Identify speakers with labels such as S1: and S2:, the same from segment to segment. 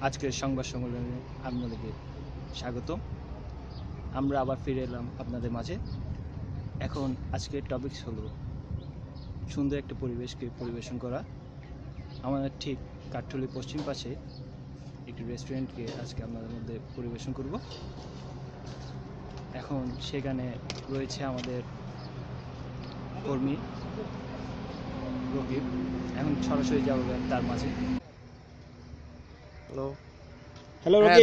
S1: আজকের সংবাদ সম্মেলনে আপনাদেরকে স্বাগত। আমরা আবার ফিরে এলাম আপনাদের মাঝে। এখন আজকের টপিকস হলো সুন্দর একটা পরিবেশকে পরিবেশন করা। আমাদের ঠিক কাঠঠলি পশ্চিম পাশে একটি রেস্টুরেন্টকে আজকে আপনাদের মধ্যে পরিবেশন করব। এখন সেখানে রয়েছে আমাদের কর্মী রকিব। এখন সরাসরি যাব তার মাঝে।
S2: হ্যালো
S1: হ্যালো
S2: হ্যাঁ,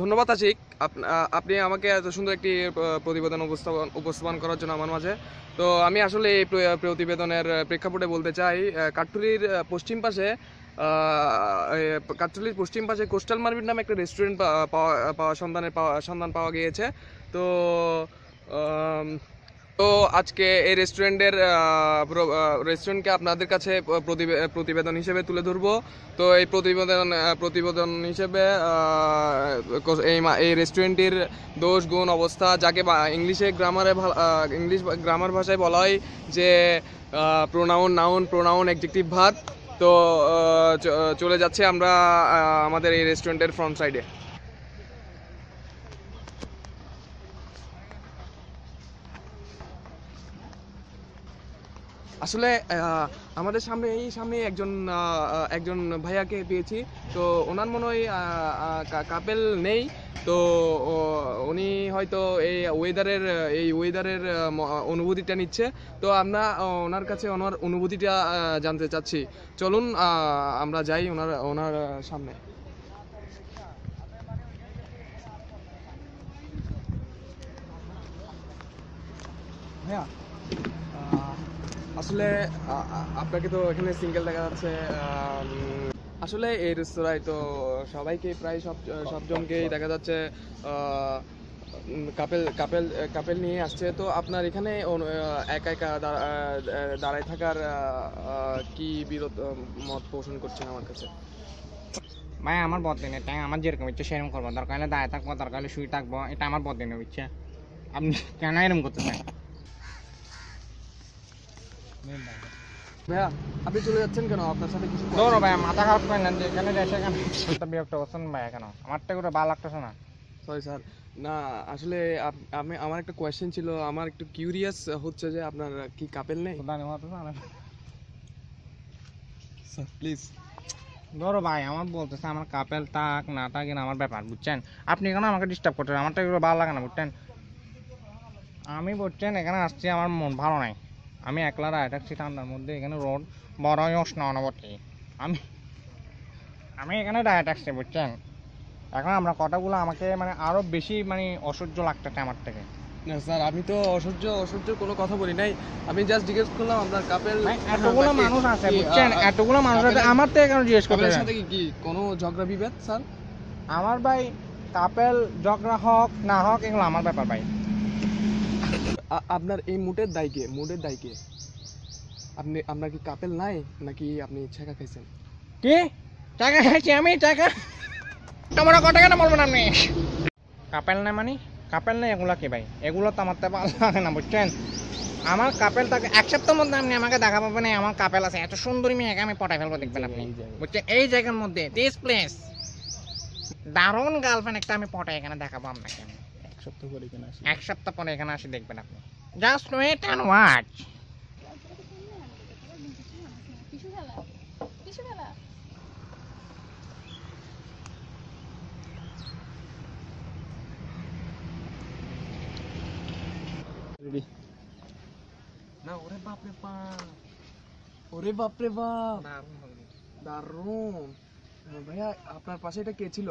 S2: ধন্যবাদ আশিক। আপনি আমাকে এত সুন্দর একটি প্রতিবেদন উপস্থাপন উপস্থাপন করার জন্য আমার মাঝে। তো আমি আসলে এই প্রতিবেদনের প্রেক্ষাপটে বলতে চাই আহ, কাঠটুলির পশ্চিম পাশে আহ, এ, পশ্চিম পাশে কোস্টাল মার্কেট নামে একটা রেস্টুরেন্ট পাওয়া পাওয়া সন্ধানের পাওয়া সন্ধান পাওয়া গিয়েছে। তো তো আজকে এই রেস্টুরেন্টের রেস্টুরেন্টকে আপনাদের কাছে প্রতিবে- প্রতিবেদন হিসেবে তুলে ধরবো। তো এই প্রতিবেদন প্রতিবেদন হিসেবে এই এই রেস্টুরেন্টের দোষ, গুণ, অবস্থা যাকে ইংলিশে গ্রামারে ইংলিশ গ্রামার ভাষায় বলা হয় যে প্রোনাউন নাউন প্রোনাউন এক্সেক্টিভ ভাত। তো চলে যাচ্ছে আমরা আমাদের এই রেস্টুরেন্টের ফ্রন্ট সাইডে আসলে আমাদের সামনে, এই সামনে একজন একজন ভাইয়াকে পেয়েছি। তো ওনার মনে হয় কাপেল নেই। তো উনি হয়তো এই ওয়েদারের এই ওয়েদারের অনুভূতিটা নিচ্ছে। তো আমরা ওনার কাছে ওনার অনুভূতিটা জানতে চাচ্ছি। চলুন আমরা যাই ওনার ওনার সামনে। ভাইয়া আসলে আপনাকে তো এখানে সিঙ্গেল দেখা যাচ্ছে আসলে এই রেস্তোরাঁয় তো সবাইকে প্রায় সব সবজনকেই দেখা যাচ্ছে কাপেল কাপেল কাপেল নিয়ে আসছে। তো আপনার এখানে একা একা দাঁড়া- দাঁড়ায় থাকার কি বিরোধ মত পোষণ করছেন আমার কাছে?
S3: ভাই, আমার বদিন এটা আমার যেরকম ইচ্ছে সেরকম করব। দরকার হলে দায় থাকব, দরকার হলে শুয়ে থাকব, এটা আমার বদিনের ইচ্ছে আপনি কেন এরকম করতে চান
S2: ভাইয়া আপনি চলে যাচ্ছেন কেন? আপনার সাথে কিছু
S3: ধরো ভাই মাথা খারাপ করেন না যে এখানে যাই সেখানে একটা বিরক্ত করছেন ভাই কেন? থেকে ওটা ভালো লাগতেছে না।
S2: সরি স্যার না আসলে আমি আমার একটা কোয়েশ্চেন ছিল আমার একটু কিউরিয়াস হচ্ছে যে আপনার কি কাপেল নেই? স্যার প্লিজ
S3: ধরো ভাই আমার বলতেছে আমার কাপেল তাক না না আমার ব্যাপার বুঝছেন? আপনি কেন আমাকে ডিস্টার্ব করছেন আমার তো এগুলো ভালো লাগে না বুঝছেন? আমি বুঝছেন এখানে আসছি আমার মন ভালো নাই। আমি একলা রায় থাকছি ঠান্ডার মধ্যে এখানে রোড বড়ই উষ্ণ অনুভূতি আমি আমি এখানে রায় থাকছি বুঝছেন? এখন আমরা কথাগুলো আমাকে মানে আরও বেশি মানে অসহ্য লাগতেছে আমার থেকে।
S2: না স্যার আমি তো অসহ্য অসহ্য কোনো কথা বলি নাই। আমি জাস্ট জিজ্ঞেস করলাম আপনার কাপেল
S3: এতগুলো মানুষ আছে বুঝছেন? এতগুলো মানুষ আছে আমার থেকে কেন জিজ্ঞেস করতে
S2: সাথে কি কি কোনো ঝগড়া বিভেদ স্যার?
S3: আমার ভাই কাপেল ঝগড়া হোক না হোক এগুলো আমার ব্যাপার ভাই।
S2: আপনার এই মুডের দায় কে? মুডের দায় কে? আপনি আপনার কি কাপেল নাই? নাকি আপনি ছেঁকা খাইছেন?
S3: কি? টাকা খাইছি আমি টাকা তোমরা কত কেন বলবেন আপনি? কাপেল না মানে? কাপেল না এগুলো কি ভাই? এগুলো তো আমার তো ভালো লাগে না বুঝছেন? আমার কাপেল তাকে এক সপ্তাহের মধ্যে আপনি আমাকে দেখা পাবেন আমার কাপেল আছে। এত সুন্দরী মেয়েকে আমি পটাই ফেলব দেখবেন আপনি। বুঝছেন? এই জায়গার মধ্যে দিস প্লেস দারুণ গার্লফ্রেন্ড একটা আমি পটাই এখানে দেখাবো আপনাকে আমি।
S1: এক সপ্তাহ পরে এখানে আসি।
S3: এক সপ্তাহ পরে এখানে আসি দেখবেন আপনি। জাস্ট ওয়েট অ্যান্ড ওয়াচ
S2: না ওরে বাপ রে বাপ। ওরে বাপ! রে বাপ দারুণ। হ্যাঁ, ভাইয়া আপনার পাশে এটা কে ছিল?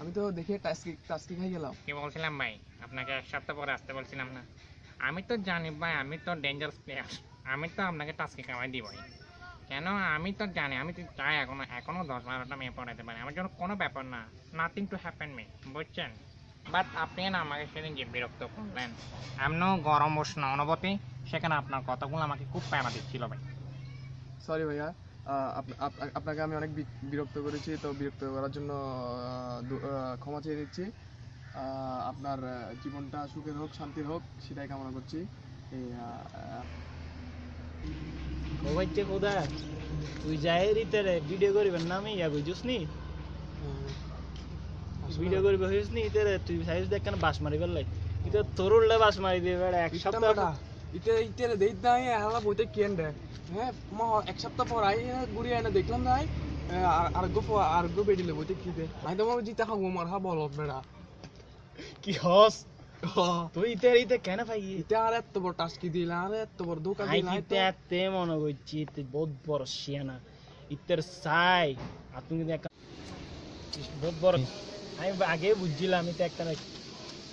S2: আমি তো দেখে টাস্কি টাস্কি খাই গেলাম।
S3: কি বলছিলাম ভাই? আপনাকে এক সপ্তাহ পরে আসতে বলছিলাম না। আমি তো জানি ভাই আমি তো ডেঞ্জারাস প্লেয়ার আমি তো আপনাকে টাস্কে কামাই দিই ভাই। কেন? আমি তো জানি আমি তো চাই এখনও এখনও দশ বারোটা মেয়ে পড়াতে পারি। আমার জন্য কোনো ব্যাপার না। নাথিং টু হ্যাপেন মি বুঝছেন? বাট আপনি না আমাকে সেদিন যে বিরক্ত করলেন এমনও গরম উষ্ণ অনুভূতি সেখানে আপনার কথাগুলো আমাকে খুব প্যারা দিচ্ছিল ভাই।
S2: সরি ভাইয়া। আপনাকে আমি অনেক বিরক্ত করেছি তো বিরক্ত করার জন্য ক্ষমা চেয়ে নিচ্ছি। আপনার জীবনটা সুখের হোক শান্তির হোক সেটাই কামনা করছি। এই
S1: তুই যাই রিতে ভিডিও করিবেন না আমি? ইয়া বুঝুস নি? ভিডিও করবে হইস নি? ইতে তুই সাইজ দেখ কেন বাস মারি ফেললাই? তোর উল্লে বাস মারি দিয়ে এক সপ্তাহ
S2: ইতে ইতে দেই হালা বইতে কেন হ্যাঁ মা এক সপ্তাহ পর আই ঘুরি আইনা দেখলাম নাই আর গো আর গো বেডিলে বইতে কি দে। আই তো মনে জিতা খাব মার হা বলত বেড়া।
S1: কি হস? তুই ইতে ইতে কেন পাই
S2: ইতে আর এত বড় টাস্কি দিলা আর এত বড় ধোকা
S1: আই
S2: দিলা
S1: ইতে এতে মনে করছি ইতে বহুত বড় শিয়ানা ইতের সাই আর তুমি দেখ বহুত বড় আমি আগে বুঝছিলাম ইতে একটা না-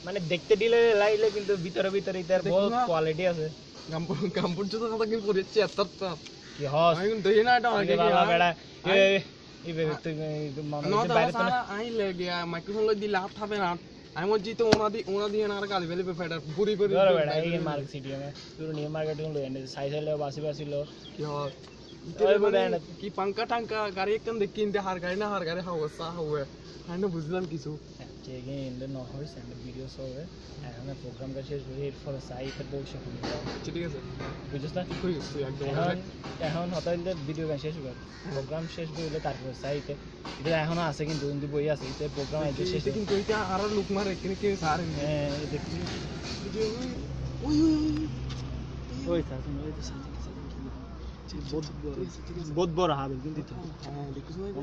S1: মানে দেখতে দিলে লাইলে কিন্তু ভিতরে ভিতরে ইতার
S2: দেখো
S1: বহুত
S2: না।
S1: কোয়ালিটি আছে।
S2: কাম্পুর কাম্পুর জুতো কথা কিন্তু করেছে এত
S1: কি হস?
S2: আমি কিন্তু দেখি না এটা অনেকে
S1: আগে বাবা বেড়া এ
S2: আই-
S1: এই বে তুই তুই মনে
S2: না
S1: হচ্ছে
S2: দাদা
S1: বাইরে তো না
S2: সারা আই লেগে মাইক্রোফোন লই দিলে হাত থাবে না। আমি মনে জিতে ওনা দি ওনা দিয়ে না আর গালি বেলি ফেডা পুরি পুরি
S1: ধরো বেড়া এই মার্ক সিটি মে তুই নিয়ে মার্কেটিং লই এনে সাই সাইলে বাসি বাসি লো
S2: কি হয়
S1: ওই বোধহয় না।
S2: কি পাঙ্কা টাঙ্কা গাড়ি একখান দেখি কিনতে হার গাড়ি না হার গাড়ি হাওয়া সা হাওয়া। আমি না বুঝলাম কিছু।
S1: Checking in the noise and videos হবে এখন প্রোগ্রামটা শেষ হয়ে এরপর সাইতে বসে শুনি
S2: আচ্ছা, ঠিক আছে।
S1: বুঝছিস না? এখন এখন হতাইলে ভিডিও গান শেষ হবে প্রোগ্রাম শেষ হইলে তারপর সাইতে এটা এখনও আছে কিন্তু কিন্তু বই আছে এটা প্রোগ্রাম আইতে শেষ
S2: কিন্তু এটা আরও লুক মারে কিনে কিনে সার
S1: হ্যাঁ দেখছি
S2: ওই ওই
S1: ওই থাকুন ওই তো বহুত বড় বড় কিন্তু
S2: হ্যাঁ
S1: অন্য কিছু
S2: এ-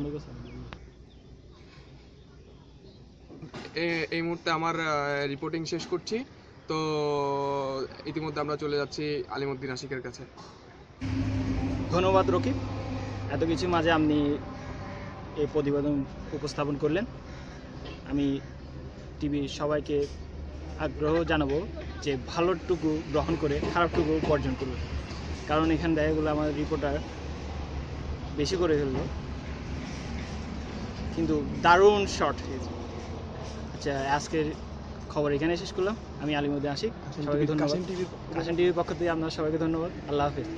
S2: এই মুহূর্তে আমার রিপোর্টিং শেষ করছি। তো, ইতিমধ্যে আমরা চলে যাচ্ছি আলিমুদ্দিন আশিকের কাছে।
S1: ধন্যবাদ, রকিব। এত কিছু মাঝে আপনি এই প্রতিবেদন উপস্থাপন করলেন। আমি টিভির সবাইকে আগ্রহ জানাব যে ভালোটুকু গ্রহণ করে খারাপটুকু বর্জন করবে কারণ এখানে দেখা গেলো আমার রিপোর্টার বেশি করে ফেলল। কিন্তু দারুণ শর্ট আচ্ছা আজকের খবর এখানে শেষ করলাম। আমি আলিমুদ্দিন আশিক সবাইকে ধন্যবাদ।
S2: কাশিম
S1: টিভির পক্ষ থেকে আপনার সবাইকে ধন্যবাদ। আল্লাহ হাফিজ।